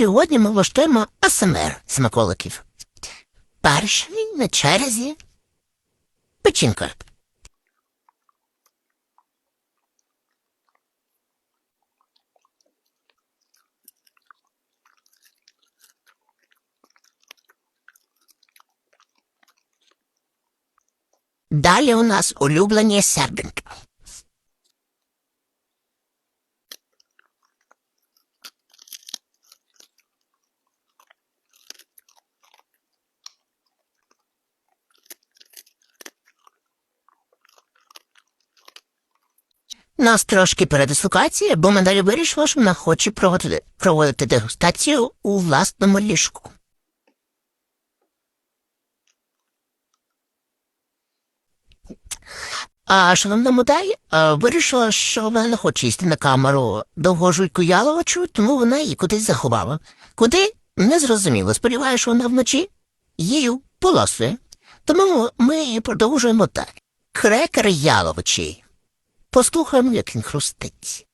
Сьогодні ми влаштуємо АСМР смаколиків. Перший на черзі печінка. Далі у нас улюблені серденьки. Нас трошки передислокація, бо ми далі вирішила, що вона хоче проводити, проводити дегустацію у власному ліжку. А шановна модель вирішила, що вона не хоче їсти на камеру довгожуйку яловичу, тому вона її кудись заховала. Куди? Не зрозуміло. Сподіваюся, що вона вночі її полосує. Тому ми продовжуємо так. Крекер яловичий. Послухаємо, як він хрустить.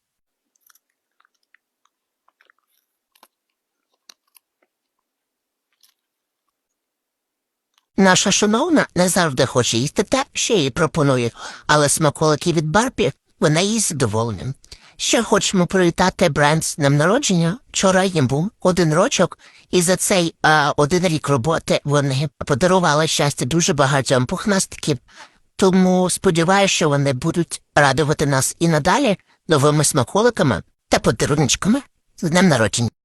Наша шановна не завжди хоче їсти те, що їй пропонує, але смаколики від Барбі вона їсть задоволенням. Ще хочемо привітати бренд з днем народження. Вчора їм був один рочок, і за цей а, один рік роботи вони подарували щастя дуже багатьом пухнастиків. Тому сподіваюся, що вони будуть радувати нас і надалі новими смаколиками та подарунчиками з днем народження.